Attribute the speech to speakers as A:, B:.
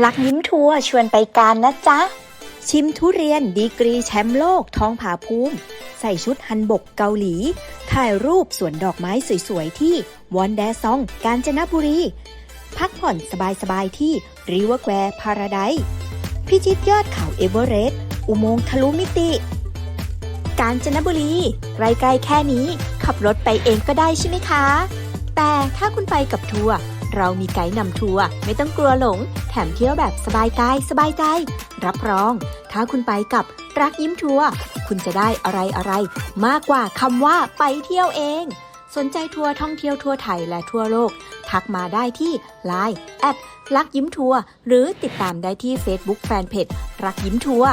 A: ลักยิ้มทัวร์ชวนไปการนะจ๊ะ ชิมทุเรียนดีกรีแชมป์โลกทองผาภูมิ ใส่ชุดฮันบกเกาหลี ถ่ายรูปสวนดอกไม้สวยๆ ที่วอนแดซอง กาญจนบุรี พักผ่อนสบายๆ ที่ริเวอร์แควร์พาราไดพิชิตยอดเขาเอเวอเรสต์อุโมงค์ทะลุมิติ กาญจนบุรีใกล้ๆแค่นี้ ขับรถไปเองก็ได้ใช่ไหมคะ แต่ถ้าคุณไปกับทัวร์ เรามีไกด์นำทัวร์ไม่ต้องกลัวหลง แถมเที่ยวแบบสบายกายสบายใจ รับรอง ถ้าคุณไปกับรักยิ้มทัวร์คุณจะได้อะไรอะไรมากกว่าคำว่าไปเที่ยวเอง สนใจทัวร์ท่องเที่ยวทั่วไทยและทั่วโลก ทักมาได้ที่ Line แอดรักยิ้มทัวร์หรือติดตามได้ที่ Facebook Fanpage รักยิ้มทัวร์